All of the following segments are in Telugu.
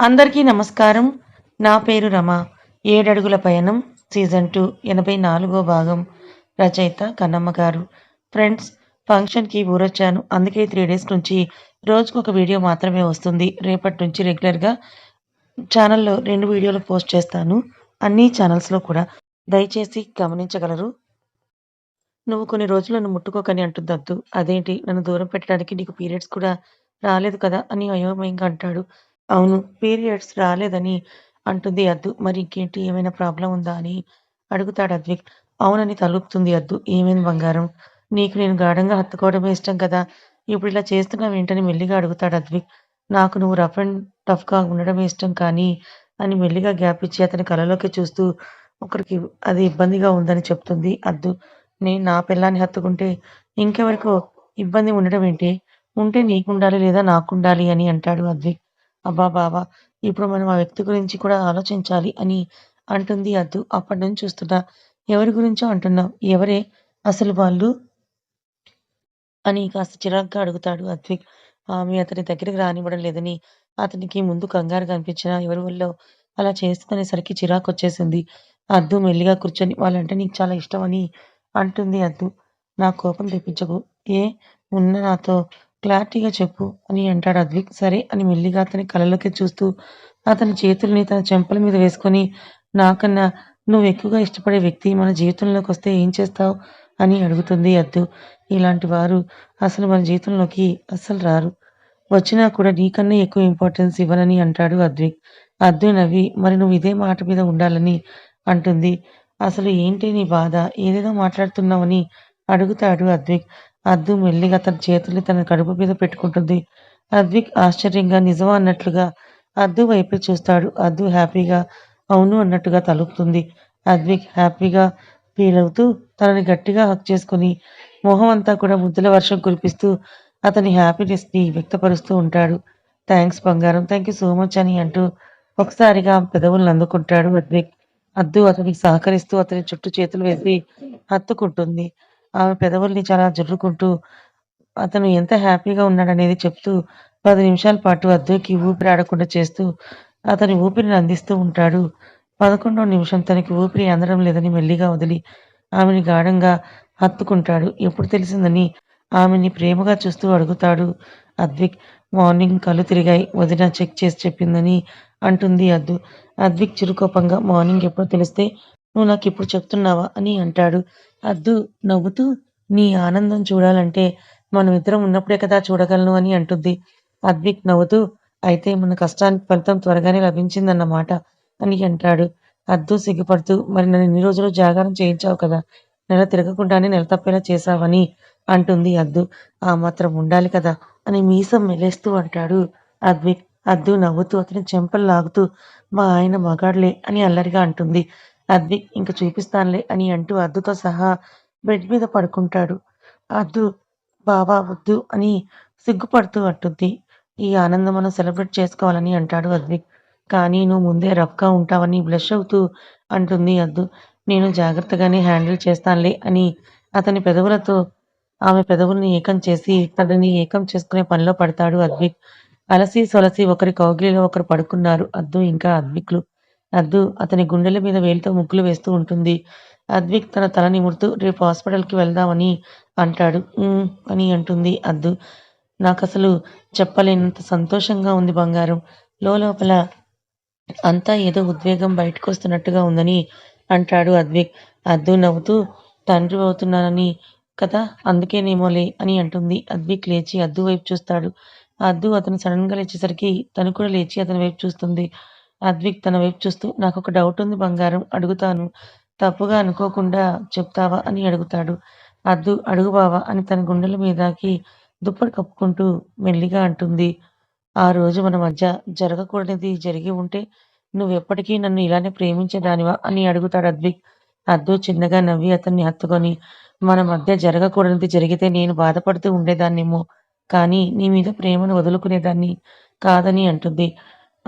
అందరికీ నమస్కారం. నా పేరు రమ. ఏడడుగుల పయనం సీజన్ టూ ఎనభై నాలుగో భాగం. రచయిత కన్నమ్మ గారు. ఫ్రెండ్స్ ఫంక్షన్కి ఊరొచ్చాను. అందుకే త్రీ డేస్ నుంచి రోజుకు ఒక వీడియో మాత్రమే వస్తుంది. రేపటి నుంచి రెగ్యులర్గా ఛానల్లో రెండు వీడియోలు పోస్ట్ చేస్తాను. అన్ని ఛానల్స్లో కూడా. దయచేసి గమనించగలరు. నువ్వు కొన్ని రోజులు నన్ను ముట్టుకోకని అంటుందద్దు అదేంటి? నన్ను దూరం పెట్టడానికి నీకు పీరియడ్స్ కూడా రాలేదు కదా అని అయోమయంగా అంటాడు. అవును పీరియడ్స్ రాలేదని అంటుంది అద్దు. మరి ఇంకేంటి ఏమైనా ప్రాబ్లం ఉందా అని అడుగుతాడు అద్విక్. అవునని తలుపుతుంది అద్దు. ఏమైంది బంగారం? నీకు నేను గాఢంగా హత్తుకోవడమే ఇష్టం కదా? ఇప్పుడు ఇలా చేస్తున్నావు ఏంటని మెల్లిగా అడుగుతాడు అద్విక్. నాకు నువ్వు రఫ్ అండ్ టఫ్గా ఉండడమే ఇష్టం కానీ అని మెల్లిగా గ్యాప్ ఇచ్చి అతని కళలోకి చూస్తూ ఒకరికి అది ఇబ్బందిగా ఉందని చెప్తుంది అద్దు. నేను నా పిల్లాన్ని హత్తుకుంటే ఇంకెవరికో ఇబ్బంది ఉండడం ఏంటి? ఉంటే నీకుండాలి లేదా నాకుండాలి అని అంటాడు అద్విక్. అబ్బా బావా ఇప్పుడు మనం ఆ వ్యక్తి గురించి కూడా ఆలోచించాలి అని అంటుంది అద్దు. అప్పటి నుంచి చూస్తున్నా ఎవరి గురించో అంటున్నావు? ఎవరే? అసలు వాళ్ళు? అని కాస్త చిరాగ్గా అడుగుతాడు అద్విక్. ఆమె అతని దగ్గరికి రానివ్వడం లేదని అతనికి ముందు కంగారు కనిపించిన ఎవరి వల్ల అలా చేస్తుందనేసరికి చిరాకు వచ్చేసింది అద్దు మెల్లిగా కూర్చొని వాళ్ళంటే నీకు చాలా ఇష్టం అని అంటుంది అద్దు. నా కోపం తెప్పించకు. ఏ? ఉన్న నాతో క్లారిటీగా చెప్పు అని అంటాడు అద్విక్. సరే అని మెల్లిగా అతని కళ్ళలోకి చూస్తూ అతని చేతుల్ని తన చెంపల మీద వేసుకొని నాకన్నా నువ్వు ఎక్కువగా ఇష్టపడే వ్యక్తి మన జీవితంలోకి వస్తే ఏం చేస్తావు అని అడుగుతుంది అద్దు. ఇలాంటి వారు అసలు మన జీవితంలోకి అస్సలు రారు. వచ్చినా కూడా నీకన్నా ఎక్కువ ఇంపార్టెన్స్ ఇవ్వనని అంటాడు అద్విక్. అద్దు నవ్వి మరి నువ్వు ఇదే మాట మీద ఉండాలని అంటుంది. అసలు ఏంటి నీ బాధ? ఏదేదో మాట్లాడుతున్నావని అడుగుతాడు అద్విక్. అద్దు మెల్లిగా తన చేతుల్ని తన కడుపు మీద పెట్టుకుంటుంది. అద్విక్ ఆశ్చర్యంగా నిజమా? అన్నట్లుగా అద్దు వైపు చూస్తాడు. అద్దు హ్యాపీగా అవును అన్నట్టుగా తలుపుతుంది. అద్విక్ హ్యాపీగా ఫీల్ అవుతూ తనని గట్టిగా హక్ చేసుకుని మొహం అంతా కూడా ముద్దుల వర్షం కురిపిస్తూ అతని హ్యాపీనెస్ని వ్యక్తపరుస్తూ ఉంటాడు. థ్యాంక్స్ బంగారం థ్యాంక్ యూ సో మచ్ అని అంటూ ఒకసారిగా పెదవులను అందుకుంటాడు అద్విక్. అద్దు అతనికి సహకరిస్తూ అతని చుట్టూ చేతులు వేసి హత్తుకుంటుంది. ఆమె పెదవుల్ని చాలా జుర్రుకుంటూ అతను ఎంత హ్యాపీగా ఉన్నాడనేది చెప్తూ పది నిమిషాల పాటు అద్దెకి ఊపిరి ఆడకుండా చేస్తూ అతని ఊపిరిని అందిస్తూ ఉంటాడు. పదకొండవ నిమిషం తనకి ఊపిరి అందడం లేదని మెల్లిగా వదిలి ఆమెని గాఢంగా హత్తుకుంటాడు. ఎప్పుడు తెలిసిందని ఆమెని ప్రేమగా చూస్తూ అడుగుతాడు. అద్విక్ మార్నింగ్ కళ్ళు తిరిగాయి. వదిన చెక్ చేసి చెప్పిందని అంటుంది అద్దు. అద్విక్ చిరుకోపంగా మార్నింగ్ ఎప్పుడో తెలిస్తే నువ్వు నాకు ఇప్పుడు చెప్తున్నావా? అని అంటాడు. అద్దు నవ్వుతూ నీ ఆనందం చూడాలంటే మనం ఇద్దరం ఉన్నప్పుడే కదా చూడగలను అని అంటుంది. అద్విక్ నవ్వుతూ అయితే మన కష్టానికి ఫలితం త్వరగానే లభించిందన్నమాట అని అంటాడు. అద్దు సిగ్గుపడుతూ మరి నన్ను ఇన్ని రోజులు జాగారం చేయించావు కదా? నెల తిరగకుండానే నెల తప్పేలా చేశావని అంటుంది అద్దు. ఆ మాత్రం ఉండాలి కదా అని మీసం మెలేస్తూ అంటాడు అద్విక్. అద్దు నవ్వుతూ అతని చెంపలు లాగుతూ మా ఆయన మగాడులే అని అల్లరిగా అంటుంది. అద్విక్ ఇంక చూపిస్తానులే అని అంటూ అద్దుతో సహా బెడ్ మీద పడుకుంటాడు. అద్దు బావా వద్దు అని సిగ్గుపడుతూ అంటుంది. ఈ ఆనందం మనం సెలబ్రేట్ చేసుకోవాలని అంటాడు అద్విక్ కానీ నువ్వు ముందే రఫ్గా ఉంటావని బ్లష్ అవుతూ అంటుంది అద్దు. నేను జాగ్రత్తగానే హ్యాండిల్ చేస్తానులే అని అతని పెదవులతో ఆమె పెదవుల్ని ఏకం చేసి తనని ఏకం చేసుకునే పనిలో పడతాడు అద్విక్. అలసి సొలసి ఒకరి కౌగిలిలో ఒకరు పడుకున్నారు అద్దు ఇంకా అద్విక్లు. అద్దు అతని గుండెల మీద వేలితో ముగ్గులు వేస్తూ ఉంటుంది. అద్విక్ తన తల నిమురుతూ రేపు హాస్పిటల్కి వెళ్దామని అంటాడు. అని అంటుంది అద్దు. నాకు అసలు చెప్పలేనంత సంతోషంగా ఉంది బంగారం. లోపల అంతా ఏదో ఉద్వేగం బయటకు వస్తున్నట్టుగా ఉందని అంటాడు అద్విక్. అద్దు నవ్వుతూ తండ్రి అవుతున్నానని కదా అందుకేనేమోలే అని అంటుంది. అద్విక్ లేచి అద్దు వైపు చూస్తాడు. అద్దు అతను సడన్గా లేచేసరికి తను కూడా లేచి అతని వైపు చూస్తుంది. అద్విక్ తన వైపు చూస్తూ నాకు ఒక డౌట్ ఉంది బంగారం అడుగుతాను. తప్పుగా అనుకోకుండా చెప్తావా? అని అడుగుతాడు. అద్దు అడుగు బావా అని తన గుండెల మీదకి దుప్పటి కప్పుకుంటూ మెల్లిగా అంటుంది. ఆ రోజు మన మధ్య జరగకూడనిది జరిగి ఉంటే నువ్వెప్పటికీ నన్ను ఇలానే ప్రేమించేదానివా అని అడుగుతాడు అద్విక్. అద్దు చిన్నగా నవ్వి అతన్ని హత్తుకొని మన మధ్య జరగకూడనిది జరిగితే నేను బాధపడుతూ ఉండేదాన్నేమో కానీ నీ మీద ప్రేమను వదులుకునేదాన్ని కాదని అంటుంది.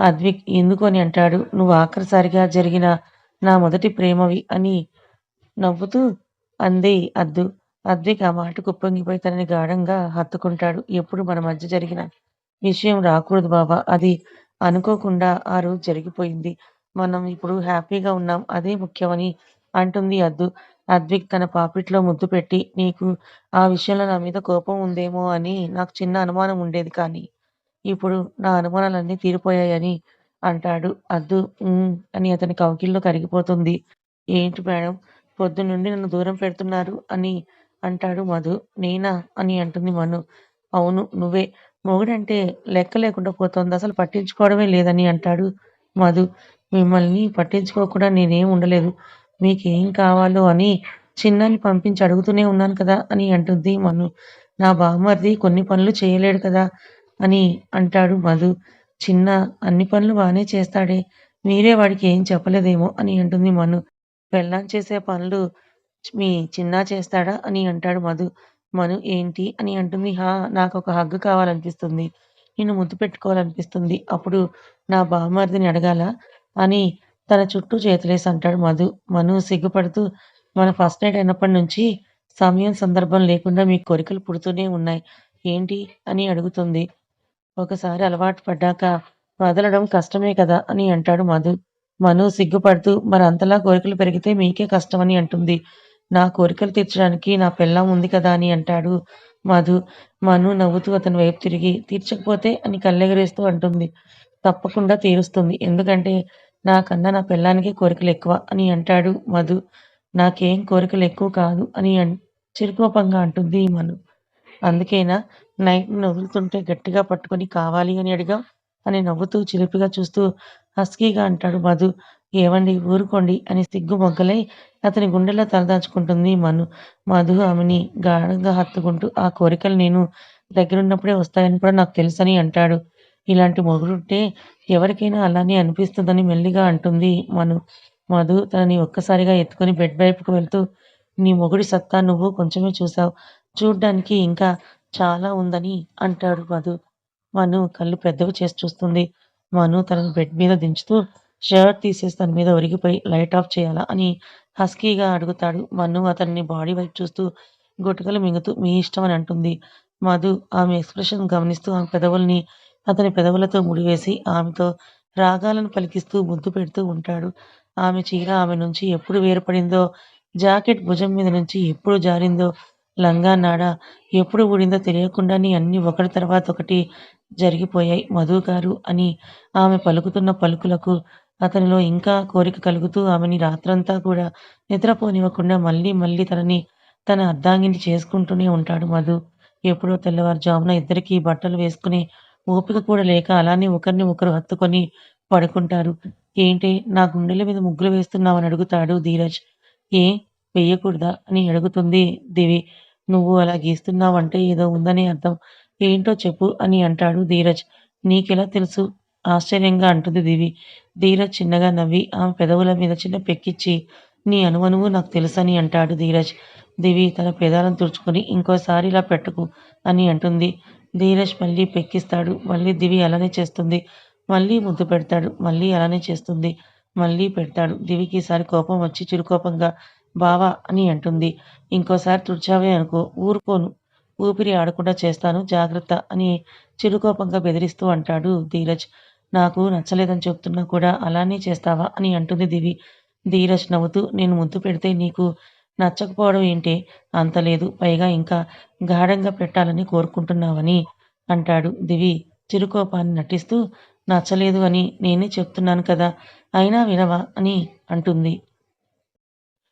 అద్విక్ ఎందుకు అని అంటాడు నువ్వు ఆఖరిసారిగా జరిగిన నా మొదటి ప్రేమవి అని నవ్వుతూ అంది అద్దు అద్విక్ ఆ మాట కుప్పొంగిపోయి తనని గాఢంగా హత్తుకుంటాడు ఎప్పుడు మన మధ్య జరిగిన విషయం రాకూడదు బాబా అది అనుకోకుండా ఆ రోజు జరిగిపోయింది. మనం ఇప్పుడు హ్యాపీగా ఉన్నాం. అదే ముఖ్యమని అంటుంది అద్దు. అద్విక్ తన పాపిట్లో ముద్దు పెట్టి, నీకు ఆ విషయంలో నా మీద కోపం ఉందేమో అని నాకు చిన్న అనుమానం ఉండేది కానీ, ఇప్పుడు నా అనుమానాలన్నీ తీరిపోయాయని అంటాడు. అద్దు అని అతని కౌగిల్లో కరిగిపోతుంది. ఏంటి మేడం పొద్దున్నుండి నన్ను దూరం పెడుతున్నారు అని అంటాడు మధు. నేనా? అని అంటుంది మను. అవును నువ్వే. మొగుడంటే లెక్క లేకుండా పోతోంది. అసలు పట్టించుకోవడమే లేదని అంటాడు మధు. మిమ్మల్ని పట్టించుకోకుండా నేనేం ఉండలేదు. మీకేం కావాలో అని చిన్నని పంపించి అడుగుతూనే ఉన్నాను కదా! అని అంటుంది మను. నా బావమరిది కొన్ని పనులు చేయలేడు కదా! అని అంటాడు మధు. చిన్న అన్ని పనులు బాగానే చేస్తాడే. మీరే వాడికి ఏం చెప్పలేదేమో అని అంటుంది మను. పెళ్ళాం చేసే పనులు మీ చిన్నా చేస్తాడా? అని అంటాడు మధు. మను ఏంటి? అని అంటుంది. హా! ఒక హగ్గు కావాలనిపిస్తుంది. నిన్ను ముద్దు పెట్టుకోవాలనిపిస్తుంది. అప్పుడు నా బావమరిదిని అడగాలా? అని తన చుట్టూ చేతులేసి అంటాడు మధు. మను సిగ్గుపడుతూ మన ఫస్ట్ నైట్ అయినప్పటి నుంచి సమయం, సందర్భం లేకుండా మీకు కోరికలు పుడుతూనే ఉన్నాయి. ఏంటి? అని అడుగుతుంది. ఒకసారి అలవాటు పడ్డాక వదలడం కష్టమే కదా! అని అంటాడు మధు. మను సిగ్గుపడుతూ మరంతలా కోరికలు పెరిగితే మీకే కష్టమని అంటుంది. నా కోరికలు తీర్చడానికి నా పెళ్ళం ఉంది కదా! అని అంటాడు మధు. మను నవ్వుతూ అతని వైపు తిరిగి తీర్చకపోతే అని కళ్ళెగరేస్తూ అంటుంది. తప్పకుండా తీరుస్తుంది. ఎందుకంటే నాకన్నా నా పెల్లానికి కోరికలు ఎక్కువ అని అంటాడు మధు. నాకేం కోరికలు ఎక్కువ కాదు అని అన్ చిరుకోపంగా అంటుంది మను. అందుకేనా నైట్‌ని వదులుతుంటే గట్టిగా పట్టుకొని కావాలి అని అడిగావు? అని నవ్వుతూ చిలిపిగా చూస్తూ హస్కీగా అంటాడు మధు. ఏవండి ఊరుకోండి అని సిగ్గు మొగ్గలై అతని గుండెలో తలదాచుకుంటుంది మను. మధు ఆమెని గాఢంగా హత్తుకుంటూ ఆ కోరికలు నేను దగ్గరున్నప్పుడే వస్తాయని కూడా నాకు తెలుసని అంటాడు. ఇలాంటి మొగుడుంటే ఎవరికైనా అలానే అనిపిస్తుందని మెల్లిగా అంటుంది మను. మధు తనని ఒక్కసారిగా ఎత్తుకొని బెడ్ వైపుకు వెళ్తూ నీ మొగుడి సత్తా నువ్వు కొంచెమే చూసావు. చూడ్డానికి ఇంకా చాలా ఉందని అంటాడు మధు. మను కళ్ళు పెద్దవి చేసి చూస్తుంది. మను తనను బెడ్ మీద దించుతూ షర్ట్ తీసేసి తన మీద ఒరిగిపోయి లైట్ ఆఫ్ చేయాలా? అని హస్కీగా అడుగుతాడు. మను అతన్ని బాడీ వైపు చూస్తూ గుటకలు మింగుతూ మీ ఇష్టం అని అంటుంది. మధు ఆమె ఎక్స్‌ప్రెషన్ గమనిస్తూ ఆమె పెదవుల్ని అతని పెదవులతో ముడివేసి ఆమెతో రాగాలను పలికిస్తూ ముద్దు పెడుతూ ఉంటాడు. ఆమె చీర ఆమె నుంచి ఎప్పుడు వేరుపడిందో, జాకెట్ భుజం మీద నుంచి ఎప్పుడు జారిందో, లంగానాడ ఎప్పుడు ఊడిందో తెలియకుండానే అన్నీ ఒకటి తర్వాత ఒకటి జరిగిపోయాయి మధుగారు అని ఆమె పలుకుతున్న పలుకులకు అతనిలో ఇంకా కోరిక కలుగుతూ ఆమెని రాత్రంతా కూడా నిద్రపోనివ్వకుండా మళ్ళీ మళ్ళీ తనని తన అర్ధాంగిని చేసుకుంటూనే ఉంటాడు మధు. ఎప్పుడో తెల్లవారుజామున ఇద్దరికీ బట్టలు వేసుకునే ఓపిక కూడా లేక అలానే ఒకరిని ఒకరు హత్తుకొని పడుకుంటారు. ఏంటే నా గుండెల మీద ముగ్గులు వేస్తున్నావని అడుగుతాడు ధీరజ్. ఏ వేయకూడదా అని అడుగుతుంది దివి. నువ్వు అలా గీస్తున్నావంటే ఏదో ఉందని అర్థం. ఏంటో చెప్పు అని అంటాడు ధీరజ్. నీకెలా తెలుసు? ఆశ్చర్యంగా అంటుంది దివి. ధీరజ్ చిన్నగా నవ్వి ఆమె పెదవుల మీద చిన్న పెక్కిచ్చి నీ అనువనువు నాకు తెలుసని అంటాడు ధీరజ్. దివి తన పెదాలను తుడుచుకొని ఇంకోసారి ఇలా పెట్టకు అని అంటుంది. ధీరజ్ మళ్ళీ పెక్కిస్తాడు. మళ్ళీ దివి అలానే చేస్తుంది. మళ్ళీ ముద్దు పెడతాడు. మళ్ళీ అలానే చేస్తుంది. మళ్ళీ పెడతాడు. దివికి ఈసారి కోపం వచ్చి చిరుకోపంగా బావా అని అంటుంది. ఇంకోసారి తుడిచావే అనుకో ఊరుకోను. ఊపిరి ఆడకుండా చేస్తాను జాగ్రత్త అని చిరుకోపంగా బెదిరిస్తూ అంటాడు ధీరజ్. నాకు నచ్చలేదని చెప్తున్నా కూడా అలానే చేస్తావా? అని అంటుంది దివి. ధీరజ్ నవ్వుతూ నేను ముద్దు పెడితే నీకు నచ్చకపోవడం ఏంటి అంత లేదు. పైగా ఇంకా గాఢంగా పెట్టాలని కోరుకుంటున్నావని అంటాడు. దివి చిరుకోపాన్ని నటిస్తూ నచ్చలేదు అని నేనే చెప్తున్నాను కదా! అయినా వినవా? అని అంటుంది.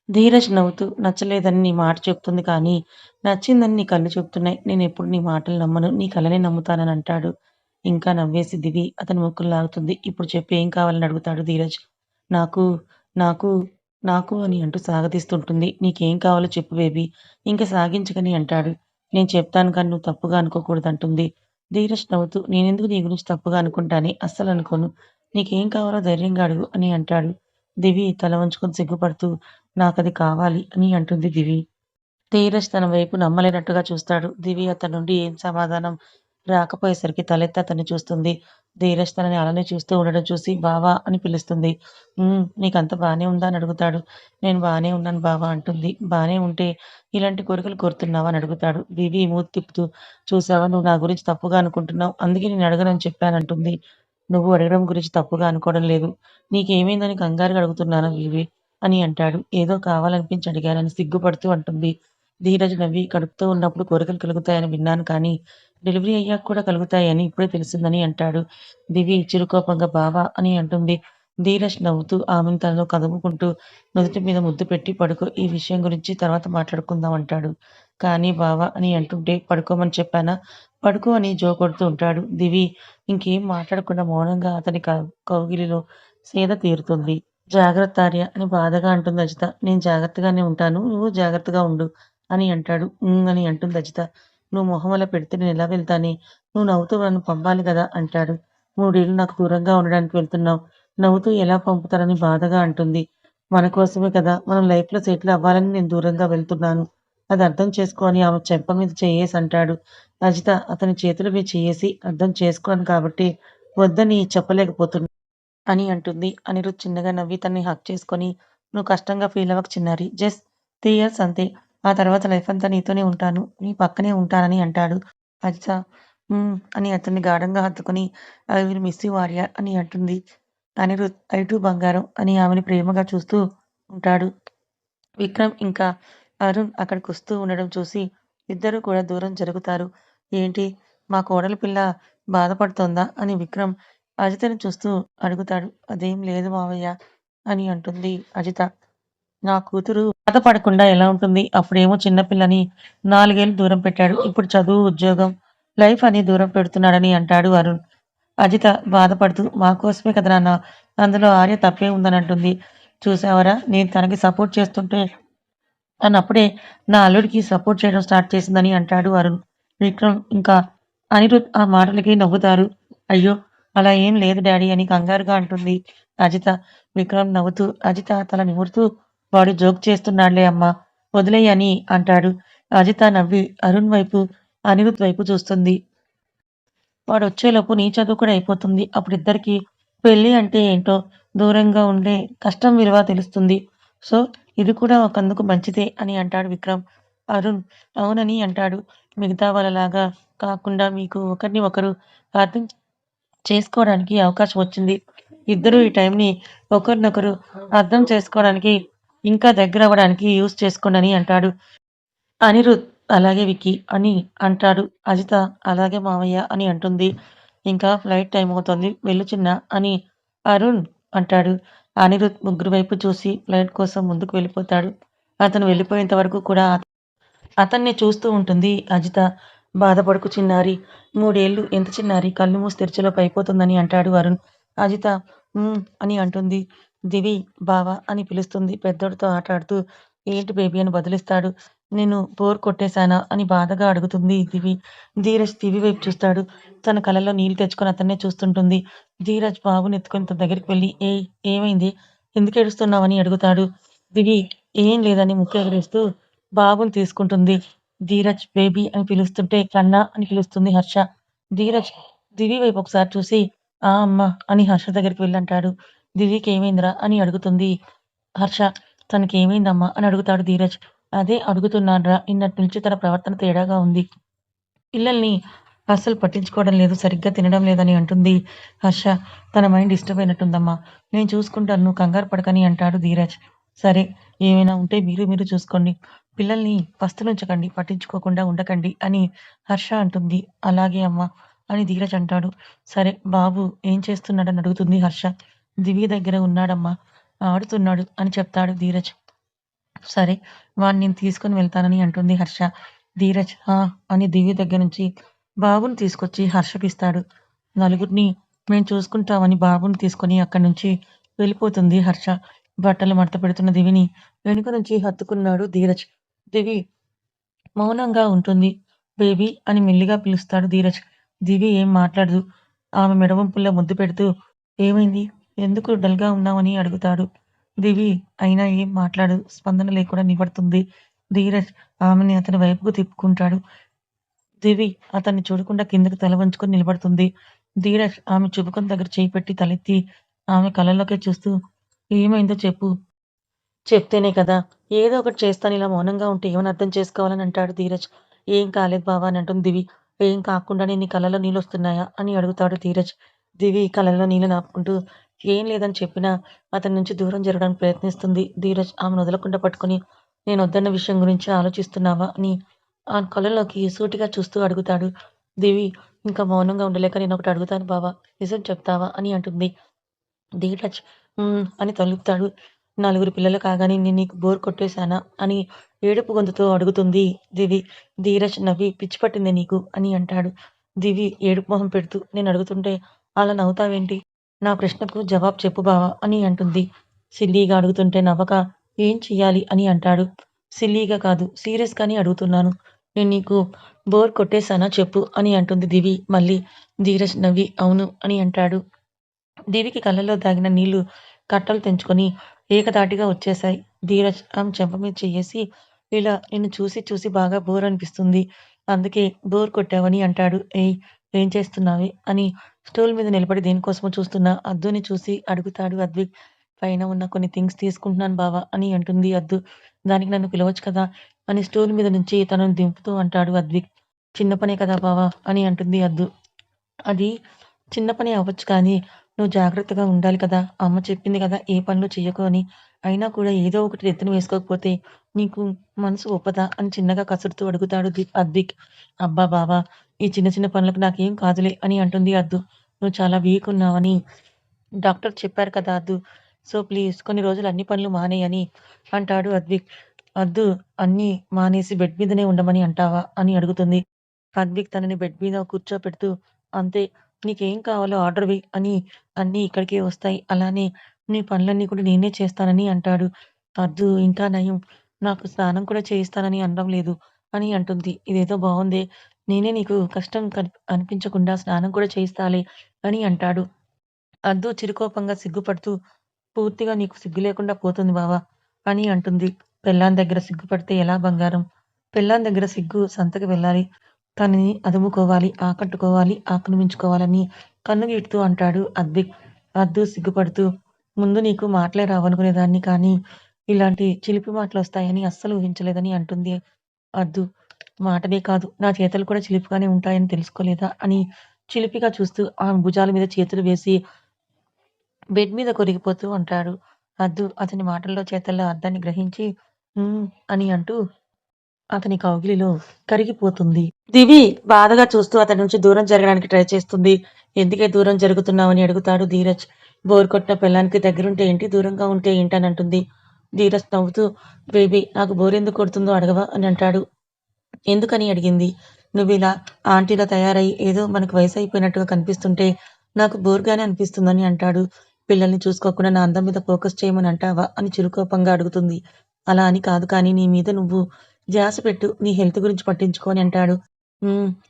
ధీరజ్ నవ్వుతూ నచ్చలేదని నీ మాట చెప్తుంది కానీ, నచ్చిందని నీ కళ్ళు చెప్తున్నాయి. నేనెప్పుడు నీ మాటలు నమ్మను. నీ కళ్ళనే నమ్ముతానని అంటాడు. ఇంకా నవ్వేసి దివి అతని ముక్కులు లాగుతుంది. ఇప్పుడు చెప్పు ఏం కావాలని అడుగుతాడు ధీరజ్. నాకు నాకు నాకు అని అంటూ సాగతీస్తుంటుంది నీకేం కావాలో చెప్పు బేబీ. ఇంకా సాగించకని అంటాడు. నేను చెప్తాను కానీ నువ్వు తప్పుగా అనుకోకూడదంటుంది. ధీరజ్ నవ్వుతూ నేనెందుకు నీ గురించి తప్పుగా అనుకుంటానే? అస్సలు అనుకోను నీకేం కావాలో ధైర్యంగా అడుగు అని అంటాడు. దివి తల వంచుకొని సిగ్గుపడుతూ నాకది కావాలి అని అంటుంది దివి. ధీరజ్ తన వైపు నమ్మలేనట్టుగా చూస్తాడు. దివి అతని నుండి ఏం సమాధానం రాకపోయేసరికి తలెత్తి అతన్ని చూస్తుంది. ధీరజ్ తనని అలానే చూస్తూ ఉండడం చూసి బావా అని పిలుస్తుంది. నీకంత బాగానే బానే ఉందా? అని అడుగుతాడు. నేను బానే ఉన్నాను బావా అంటుంది. బానే ఉంటే ఇలాంటి కోరికలు కోరుతున్నావా? అని అడుగుతాడు. దివి మూతి తిప్పుతూ చూసావా నువ్వు నా గురించి తప్పుగా అనుకుంటున్నావు. అందుకే నేను అడగనని చెప్పానంటుంది. నువ్వు అడగడం గురించి తప్పుగా అనుకోవడం లేదు. నీకేమైందని కంగారుగా అడుగుతున్నాను వివి అని అంటాడు. ఏదో కావాలనిపించి అడిగానని సిగ్గుపడుతూ అంటుంది. ధీరజ్ నవ్వి కడుపుతో ఉన్నప్పుడు కోరికలు కలుగుతాయని విన్నాను కానీ డెలివరీ అయ్యాక కూడా కలుగుతాయని ఇప్పుడే తెలిసిందని అంటాడు. దివి చిరుకోపంగా బావా అని అంటుంది. ధీరజ్ నవ్వుతూ ఆమెను తనలో కదుముకుంటూ నుదుటి మీద ముద్దు పెట్టి పడుకో ఈ విషయం గురించి తర్వాత మాట్లాడుకుందాం అంటాడు. కానీ బావా అని అంటుంటే పడుకోమని చెప్పానా? పడుకో అని జో కొడుతూ ఉంటాడు. దివి ఇంకేం మాట్లాడకుండా మౌనంగా అతని క కౌగిలిలో సేద తీరుతుంది. జాగ్రత్త ఆర్య అని బాధగా అంటుంది అజిత. నేను జాగ్రత్తగానే ఉంటాను. నువ్వు జాగ్రత్తగా ఉండు అని అంటాడు. అని అంటుంది అజిత. నువ్వు మొహం అలా పెడితే ఎలా వెళ్తానే? నువ్వు నవ్వుతూ నన్ను పంపాలి కదా అంటాడు. మూడేళ్ళు నాకు దూరంగా ఉండడానికి వెళ్తున్నావు. నవ్వుతూ ఎలా పంపుతారని బాధగా అంటుంది. మన కోసమే కదా మనం లైఫ్‌లో సెటిల్ అవ్వాలని నేను దూరంగా వెళ్తున్నాను. అది అర్థం చేసుకొని ఆమె చెంప మీద చేయేసి అంటాడు. అజిత అతని చేతుల మీద చేసి అర్థం చేసుకోను కాబట్టి వద్దని చెప్పలేకపోతున్నాను అని అంటుంది. అనిరుద్ చిన్నగా నవ్వి తన్ని హగ్ చేసుకొని నువ్వు కష్టంగా ఫీల్ అవ్వకు చిన్నారి. జస్ట్ త్రీ ఇయర్స్ అంతే. ఆ తర్వాత లైఫ్ అంతా నీతోనే ఉంటాను. నీ పక్కనే ఉంటానని అంటాడు. అజిత అని అతన్ని గాఢంగా హత్తుకొని I will miss you Arya అని అంటుంది. అనిరుద్ ఐ టూ బంగారం అని ఆమెని ప్రేమగా చూస్తూ ఉంటాడు. విక్రమ్ ఇంకా అరుణ్ అక్కడికొస్తూ ఉండడం చూసి ఇద్దరూ కూడా దూరం జరుగుతారు. ఏంటి మా కోడలి పిల్ల బాధపడుతోందా? అని విక్రమ్ అజితని చూస్తూ అడుగుతాడు. అదేం లేదు మావయ్య అని అంటుంది అజిత. నా కూతురు బాధపడకుండా ఎలా ఉంటుంది? అప్పుడేమో చిన్నపిల్లని నాలుగేళ్ళు దూరం పెట్టాడు. ఇప్పుడు చదువు, ఉద్యోగం, లైఫ్ అని దూరం పెడుతున్నాడని అంటాడు అరుణ్. అజిత బాధపడుతూ మా కోసమే కదా నాన్న అందులో ఆర్య తప్పే ఉందని అంటుంది. చూసావరా నేను తనకి సపోర్ట్ చేస్తుంటే తనప్పుడే నా అల్లుడికి సపోర్ట్ చేయడం స్టార్ట్ చేసిందని అంటాడు అరుణ్. విక్రమ్ ఇంకా అనిరుద్ ఆ మాటలకి నవ్వుతారు. అయ్యో! అలా ఏం లేదు డాడీ అని కంగారుగా అంటుంది అజిత. విక్రమ్ నవ్వుతూ అజిత తల నిమురుతూ వాడు జోక్ చేస్తున్నాడులే అమ్మా వదిలేయ్ అని అంటాడు. అజిత నవ్వి అరుణ్ వైపు, అనిరుద్ వైపు చూస్తుంది. వాడు వచ్చేలోపు నీ చదువు కూడా అయిపోతుంది. అప్పుడిద్దరికీ పెళ్ళి అంటే ఏంటో దూరంగా ఉండే కష్టం విలువ తెలుస్తుంది. సో ఇది కూడా ఒకందుకు మంచిదే అని అంటాడు విక్రమ్. అరుణ్ అవునని అంటాడు. మిగతా వాళ్ళలాగా కాకుండా మీకు ఒకరిని ఒకరు అర్థం చేసుకోవడానికి అవకాశం వచ్చింది. ఇద్దరు ఈ టైంని ఒకరినొకరు అర్థం చేసుకోవడానికి, ఇంకా దగ్గర అవ్వడానికి యూజ్ చేసుకోండి అని అంటాడు. అనిరుద్ అలాగే విక్కీ అని అంటాడు. అజిత అలాగే మావయ్య అని అంటుంది. ఇంకా ఫ్లైట్ టైం అవుతుంది వెళ్ళు చిన్న అని అరుణ్ అంటాడు. అనిరుద్ ముగ్గురు వైపు చూసి ఫ్లైట్ కోసం ముందుకు వెళ్ళిపోతాడు. అతను వెళ్ళిపోయేంత వరకు కూడా అతన్ని చూస్తూ ఉంటుంది అజిత. బాధపడకు చిన్నారి. మూడేళ్ళు ఎంత చిన్నారి కళ్ళు మూసి తెరిచేలోపు అయిపోతుందని అంటాడు అరుణ్. అజిత అని అంటుంది. దివి బావా అని పిలుస్తుంది పెద్దోడితో ఆటాడుతూ. ఏంటి బేబీ అని బదులిస్తాడు. నేను బోర్ కొట్టేశానా అని బాధగా అడుగుతుంది దివి. ధీరజ్ దివి వైపు చూస్తాడు. తన కలలో నీళ్ళు తెచ్చుకొని అతన్నే చూస్తుంటుంది. ధీరజ్ బాబుని ఎత్తుకొని తన దగ్గరికి వెళ్ళి ఏ ఏమైంది? ఎందుకేడుస్తున్నావ్ అని అడుగుతాడు. దివి ఏం లేదని ముక్కు ఎగరేస్తూ బాబుని తీసుకుంటుంది. ధీరజ్ బేబీ అని పిలుస్తుంటే కన్నా అని పిలుస్తుంది హర్ష. ధీరజ్ దివి వైపు ఒకసారి చూసి ఆ అమ్మ అని హర్ష దగ్గరికి వెళ్ళంటాడు. దివికి ఏమైందిరా అని అడుగుతుంది హర్ష. తనకేమైందమ్మా అని అడుగుతాడు ధీరజ్. అదే అడుగుతున్నాడ్రా నిన్నటి నుంచి తన ప్రవర్తన తేడాగా ఉంది. పిల్లల్ని అస్సలు పట్టించుకోవడం లేదు. సరిగ్గా తినడం లేదని అంటుంది హర్ష. తన మైండ్ డిస్టర్బ్ అయినట్టుందమ్మా. నేను చూసుకుంటాను నువ్వు కంగారు పడకని అంటాడు ధీరజ్. సరే ఏమైనా ఉంటే మీరు మీరు చూసుకోండి. పిల్లల్ని పస్తులుంచకండి. పట్టించుకోకుండా ఉండకండి అని హర్ష అంటుంది. అలాగే అమ్మా అని ధీరజ్ అంటాడు. సరే బాబు ఏం చేస్తున్నాడని అడుగుతుంది హర్ష. దివి దగ్గర ఉన్నాడమ్మా. ఆడుతున్నాడు అని చెప్తాడు ధీరజ్. సరే వాణ్ణి నేను తీసుకొని వెళ్తానని అంటుంది హర్ష. ధీరజ్ ఆ అని దివి దగ్గర నుంచి బాబుని తీసుకొచ్చి హర్షపిస్తాడు నలుగురిని మేము చూసుకుంటామని బాబుని తీసుకొని అక్కడి నుంచి వెళ్ళిపోతుంది హర్ష. బట్టలు మడత పెడుతున్న దివిని వెనుక నుంచి హత్తుకున్నాడు ధీరజ్. దివి మౌనంగా ఉంటుంది. బేబీ అని మెల్లిగా పిలుస్తాడు ధీరజ్. దివి ఏం మాట్లాడదు. ఆమె మెడవంపుల్లో ముద్దు పెడుతూ ఏమైంది? ఎందుకు డల్‌గా ఉన్నామని అడుగుతాడు. దివి అయినా ఏం మాట్లాడదు. స్పందన లేకుండా నిలబడుతుంది. ధీరజ్ ఆమెని అతని వైపుకు తిప్పుకుంటాడు. దివి అతన్ని చూడకుండా కిందకు తల వంచుకొని నిలబడుతుంది. ధీరజ్ ఆమె చుబుకం దగ్గర చేయి పెట్టి తలెత్తి ఆమె కళ్ళల్లోకే చూస్తూ ఏమైందో చెప్పు. చెప్తేనే కదా! ఏదో ఒకటి చేస్తాను ఇలా మౌనంగా ఉంటే ఏమని అర్థం చేసుకోవాలని అంటాడు ధీరజ్. ఏం కాలేదు బావా అని అంటుంది దివి. ఏం కాకుండానే నీ కళ్ళలో నీళ్ళొస్తున్నాయా? అని అడుగుతాడు ధీరజ్. దివి కళ్ళలో నీళ్ళు నాపుకుంటూ ఏం లేదని చెప్పినా అతని నుంచి దూరం జరగడానికి ప్రయత్నిస్తుంది. ధీరజ్ ఆమెను వదలకుండా పట్టుకొని నేను వద్దన్న విషయం గురించి ఆలోచిస్తున్నావా అని ఆ కళ్ళలోకి సూటిగా చూస్తూ అడుగుతాడు. దివి ఇంకా మౌనంగా ఉండలేక నేనొకటి అడుగుతాను బావా! నిజం చెప్తావా? అని అంటుంది. ధీరజ్ అని తలుపుతాడు. నలుగురు పిల్లలు కాగానే నేను నీకు బోర్ కొట్టేశానా? అని ఏడుపు గొంతుతో అడుగుతుంది దివి. ధీరజ్ నవ్వి పిచ్చి పట్టింది నీకు అని అంటాడు. దివి ఏడుపు మొహం పెడుతూ నేను అడుగుతుంటే అలా నవ్వుతావేంటి? నా ప్రశ్నకు జవాబు చెప్పు బావా! అని అంటుంది. సిల్లీగా అడుగుతుంటే నవ్వక ఏం చెయ్యాలి? అని అంటాడు. సిల్లీగా కాదు సీరియస్‌గానే అడుగుతున్నాను. నేను నీకు బోర్ కొట్టేశానా చెప్పు అని అంటుంది దివి మళ్ళీ. ధీరజ్ నవ్వి అవును అని అంటాడు. దివికి కళ్ళలో దాగిన నీళ్ళు కట్టలు తెంచుకొని ఏకధాటిగా వచ్చేశాయి. ధీరజ్ ఆమె చెంప మీద చెయ్యేసి ఇలా నిన్ను చూసి చూసి బాగా బోర్ అనిపిస్తుంది. అందుకే బోర్ కొట్టావని అంటాడు. ఏయ్! ఏం చేస్తున్నావే? అని స్టూల్ మీద నిలబడి దేనికోసమో చూస్తున్న అద్దుని చూసి అడుగుతాడు అద్విక్. పైన ఉన్న కొన్ని థింగ్స్ తీసుకుంటున్నాను బావా అని అంటుంది అద్దు. దానికి నన్ను పిలవచ్చు కదా! అని స్టూల్ మీద నుంచి తనను దింపుతూ అంటాడు అద్విక్. చిన్న పనే కదా బావా అని అంటుంది అద్దు. అది చిన్న పని అవ్వచ్చు కానీ నువ్వు జాగ్రత్తగా ఉండాలి కదా! అమ్మ చెప్పింది కదా ఏ పనులు చెయ్యకు అని. అయినా కూడా ఏదో ఒకటి ఎత్తున వేసుకోకపోతే నీకు మనసు ఒప్పదా? అని చిన్నగా కసురుతూ అడుగుతాడు అద్విక్. అబ్బా బావ! ఈ చిన్న చిన్న పనులకు నాకేం కాదులే అని అంటుంది అద్దు. నువ్వు చాలా వీక్ ఉన్నావని డాక్టర్ చెప్పారు కదా అద్దు. సో ప్లీజ్ కొన్ని రోజులు అన్ని పనులు మానేయని అంటాడు అద్విక్. అద్దు అన్ని మానేసి బెడ్ మీదనే ఉండమని అంటావా? అని అడుగుతుంది. అద్విక్ తనని బెడ్ మీద కూర్చోపెడుతూ అంతే నీకేం కావాలో ఆర్డర్ అని అన్నీ ఇక్కడికే వస్తాయి. అలానే నీ పనులన్నీ కూడా నేనే చేస్తానని అంటాడు. అద్దు ఇంకా నయం నాకు స్నానం కూడా చేయిస్తానని అనడం లేదు అని అంటుంది. ఇదేదో బాగుంది నేనే నీకు కష్టం అనిపించకుండా స్నానం కూడా చేయిస్తాలే అని అంటాడు. అద్దు చిరుకోపంగా సిగ్గుపడుతూ పూర్తిగా నీకు సిగ్గు లేకుండా పోతుంది బావా అని అంటుంది. పెళ్ళాన్ దగ్గర సిగ్గుపడితే ఎలా బంగారం? పెళ్ళాం దగ్గర సిగ్గు సంతకి వెళ్ళాలి. తనని అదుముకోవాలి, ఆకట్టుకోవాలి, ఆక్రమించుకోవాలని కన్నుగీటుతూ అంటాడు అద్విక్. అద్దు సిగ్గుపడుతూ ముందు నీకు మాటలే రావనుకునేదాన్ని కానీ ఇలాంటి చిలిపి మాటలు వస్తాయని అస్సలు ఊహించలేదని అంటుంది అద్దు. మాటలే కాదు నా చేతలు కూడా చిలిపిగానే ఉంటాయని తెలుసుకోలేదా? అని చిలిపిగా చూస్తూ ఆమె భుజాల మీద చేతులు వేసి బెడ్ మీద కొరిగిపోతూ అంటాడు. అద్దు అతని మాటల్లో చేతల్లో అద్దాన్ని గ్రహించి అని అంటూ అతని కౌగిలిలో కరిగిపోతుంది. దివి బాధగా చూస్తూ అతని నుంచి దూరం జరగడానికి ట్రై చేస్తుంది. ఎందుకే దూరం జరుగుతున్నావని అడుగుతాడు ధీరజ్. బోర్ కొట్టిన పెళ్ళానికి దగ్గరుంటే ఏంటి? దూరంగా ఉంటే ఏంటని అంటుంది. ధీరజ్ నవ్వుతూ బేబీ నాకు బోర్ ఎందుకు కొడుతుందో అడగవా? అని అంటాడు. ఎందుకని అడిగింది. నువ్వు ఇలా ఆంటీలా తయారై ఏదో మనకు వయసు అయిపోయినట్టుగా కనిపిస్తుంటే నాకు బోర్‌గానే అనిపిస్తుందని అంటాడు. పిల్లల్ని చూసుకోకుండా నా అందం మీద ఫోకస్ చేయమని అంటావా? అని చిరుకోపంగా అడుగుతుంది. అలా అని కాదు కానీ నీ మీద నువ్వు ధ్యాస పెట్టు. నీ హెల్త్ గురించి పట్టించుకొని అంటాడు.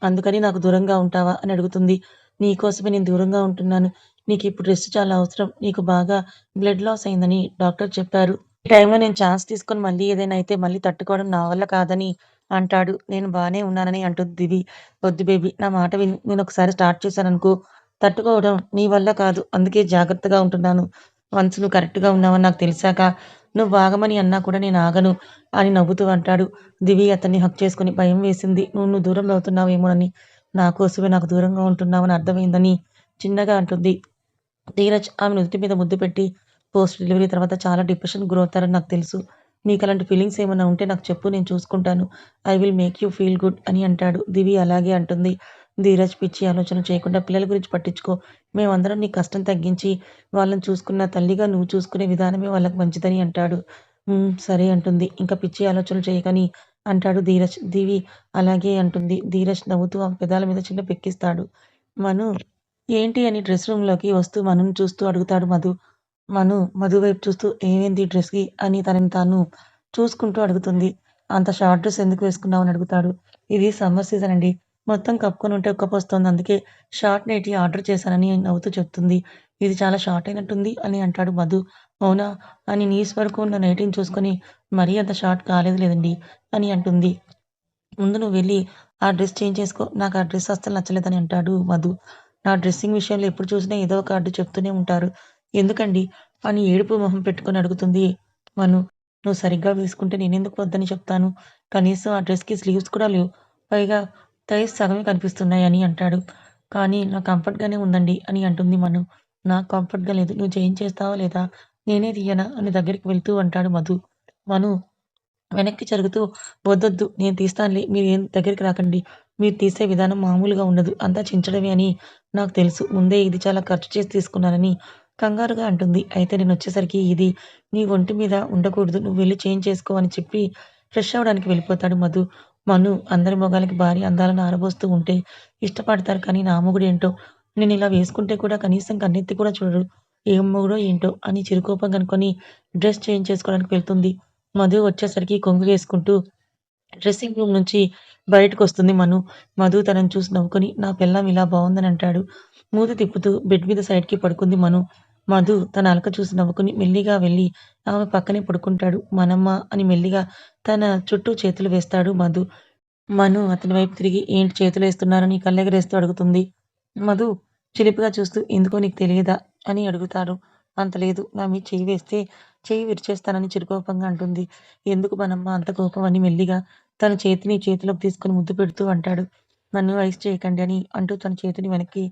అందుకని నాకు దూరంగా ఉంటావా? అని అడుగుతుంది. నీ కోసమే నేను దూరంగా ఉంటున్నాను. నీకు ఇప్పుడు రెస్ట్ చాలా అవసరం. నీకు బాగా బ్లడ్ లాస్ అయిందని డాక్టర్ చెప్పారు. ఈ టైంలో నేను ఛాన్స్ తీసుకొని మళ్ళీ ఏదైనా అయితే మళ్ళీ తట్టుకోవడం నా వల్ల కాదని అంటాడు. నేను బాగానే ఉన్నానని అంటుంది దివి. వద్దు బేబీ నా మాట విని నేను ఒకసారి స్టార్ట్ చేశాననుకో తట్టుకోవడం నీ వల్ల కాదు. అందుకే జాగ్రత్తగా ఉంటున్నాను. వన్స్ నువ్వు కరెక్ట్‌గా ఉన్నావని నాకు తెలిసాక నువ్వు ఆగమని అన్నా కూడా నేను ఆగను అని నవ్వుతూ అంటాడు. దివి అతన్ని హక్ చేసుకొని భయం వేసింది. నువ్వు నువ్వు దూరం అవుతున్నావేమోనని. నా కోసమే నాకు దూరంగా ఉంటున్నావని అర్థమైందని చిన్నగా అంటుంది. ధీరజ్ ఆమె నుదుటి మీద ముద్దు పెట్టి పోస్ట్ డెలివరీ తర్వాత చాలా డిప్రెషన్‌కి గురవుతారని నాకు తెలుసు. నీకలాంటి ఫీలింగ్స్ ఏమైనా ఉంటే నాకు చెప్పు నేను చూసుకుంటాను. I will make you feel good అని అంటాడు. దివి అలాగే అంటుంది. ధీరజ్ పిచ్చి ఆలోచన చేయకుండా పిల్లల గురించి పట్టించుకో. మేమందరం నీ కష్టం తగ్గించి వాళ్ళని చూసుకున్న తల్లిగా నువ్వు చూసుకునే విధానమే వాళ్ళకి మంచిదని అంటాడు. సరే అంటుంది. ఇంకా పిచ్చి ఆలోచనలు చేయకని అంటాడు ధీరజ్. దివి అలాగే అంటుంది. ధీరజ్ నవ్వుతూ ఆ పెదాల మీద చిన్న పెక్కిస్తాడు. మను ఏంటి అని డ్రెస్ రూమ్‌లోకి వస్తూ మనుని చూస్తూ అడుగుతాడు మధు. మను మధు వైపు చూస్తూ ఏమైంది డ్రెస్‌కి అని తనని తాను చూసుకుంటూ అడుగుతుంది. అంత షార్ట్ డ్రెస్ ఎందుకు వేసుకున్నావు అని అడుగుతాడు. ఇది సమ్మర్ సీజన్ అండి. మొత్తం కప్పుకొని ఉంటే ఉక్కపోస్తోంది. అందుకే షార్ట్ నైటీ ఆర్డర్ చేశానని నవ్వుతూ చెప్తుంది. ఇది చాలా షార్ట్ అయినట్టుంది అని అంటాడు మధు. అవునా? అని నీస్ వరకు ఉన్న నైటీని చూసుకొని మరీ అంత షార్ట్ కాలేదు లేదండి అని అంటుంది. ముందు నువ్వు వెళ్ళి ఆ డ్రెస్ చేంజ్ చేసుకో. నాకు ఆ డ్రెస్ అస్సలు నచ్చలేదని అంటాడు మధు. నా డ్రెస్సింగ్ విషయంలో ఎప్పుడు చూసినా ఏదో ఒక అడ్డు చెప్తూనే ఉంటారు. ఎందుకండి? అని ఏడుపు మొహం పెట్టుకొని అడుగుతుంది మను. నువ్వు సరిగ్గా వేసుకుంటే నేనెందుకు వద్దని చెప్తాను. కనీసం ఆ డ్రెస్‌కి స్లీవ్స్ కూడా లేవు. పైగా థైస్ సగమే కనిపిస్తున్నాయి అని అంటాడు. కానీ నా కంఫర్ట్‌గానే ఉందండి అని అంటుంది మను. నాకు కంఫర్ట్‌గా లేదు. నువ్వు చేయించేస్తావా చేస్తావా లేదా? నేనే తీయనా? అని దగ్గరికి వెళ్తూ అంటాడు మధు. మను వెనక్కి జరుగుతూ వద్దొద్దు నేను తీస్తానులే మీరు ఏం దగ్గరికి రాకండి. మీరు తీసే విధానం మామూలుగా ఉండదు. అంతా చించడమే అని నాకు తెలుసు. ముందే ఇది చాలా ఖర్చు చేసి తీసుకున్నానని కంగారుగా అంటుంది. అయితే నేను వచ్చేసరికి ఇది నీ ఒంటి మీద ఉండకూడదు. నువ్వు వెళ్ళి చేంజ్ చేసుకో అని చెప్పి ఫ్రెష్ అవ్వడానికి వెళ్ళిపోతాడు మధు. మను అందరి మొగాలకి భారీ అందాలను ఆరబోస్తూ ఉంటే ఇష్టపడతారు కానీ నా మొగుడేంటో ఇలా వేసుకుంటే కూడా కనీసం కన్నెత్తి కూడా చూడరు ఏం మొగుడో ఏంటో అని చిరుకోపం కనుకొని డ్రెస్ చేంజ్ చేసుకోవడానికి వెళ్తుంది. మధు వచ్చేసరికి కొంగు వేసుకుంటూ డ్రెస్సింగ్ రూమ్ నుంచి బయటకు వస్తుంది మను. మధు తనను చూసి నవ్వుకొని నా పిల్లం ఇలా బాగుందని అంటాడు. మూతి తిప్పుతూ బెడ్ మీద సైడ్‌కి పడుకుంది మను. మధు తన అలక చూసి నవ్వుకుని మెల్లిగా వెళ్ళి ఆమె పక్కనే పడుకుంటాడు. మనమ్మ అని మెల్లిగా తన చుట్టూ చేతులు వేస్తాడు మధు. మను అతని వైపు తిరిగి ఏంటి చేతులు వేస్తున్నారని కళ్ళెగరేస్తూ అడుగుతుంది. మధు చిలిపిగా చూస్తూ ఎందుకో నీకు తెలియదా? అని అడుగుతాడు. అంత లేదు నా మీద చెయ్యి వేస్తే చేయి విరిచేస్తానని చిరుకోపంగా అంటుంది. ఎందుకు మనమ్మ అంత కోపం అని మెల్లిగా తన చేతిని చేతిలోకి తీసుకొని ముద్దు పెడుతూ అంటాడు. నన్ను ఐస్ చేయకండి అని అంటూ తన చేతిని వెనక్కి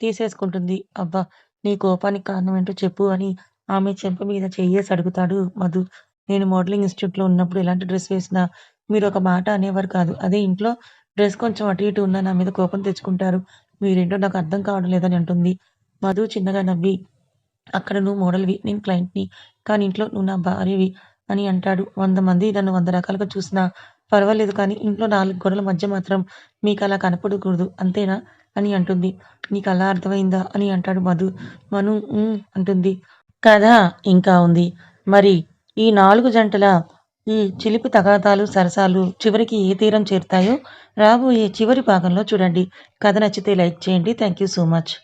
తీసేసుకుంటుంది. అబ్బా! నీ కోపానికి కారణం ఏంటో చెప్పు అని ఆమె చెంప మీద చెయ్యేసి అడుగుతాడు మధు. నేను మోడలింగ్ ఇన్‌స్టిట్యూట్‌లో ఉన్నప్పుడు ఎలాంటి డ్రెస్ వేసినా మీరు ఒక మాట అనేవారు కాదు. అదే ఇంట్లో డ్రెస్ కొంచెం అటు ఇటు ఉన్నా నా మీద కోపం తెచ్చుకుంటారు. మీరేంటో నాకు అర్థం కావడం లేదని అంటుంది. మధు చిన్నగా నవ్వి అక్కడ నువ్వు మోడల్‌వి. నేను క్లయింట్‌ని. కానీ ఇంట్లో నువ్వు నా భార్యవి అని అంటాడు. వంద మంది నన్ను వంద రకాలుగా చూసినా పర్వాలేదు కానీ ఇంట్లో నాలుగు గొడవల మధ్య మాత్రం మీకు అలా కనపడకూడదు. అంతేనా? అని అంటుంది. నీకలా అర్థమైందా? అని అంటాడు మధు. మను అంటుంది. కథ ఇంకా ఉంది. మరి ఈ నాలుగు జంటల ఈ చిలిపి తగాదాలు, సరసాలు చివరికి ఏ తీరం చేరుతాయో రాబోయే చివరి భాగంలో చూడండి. కథ నచ్చితే లైక్ చేయండి. Thank you so much.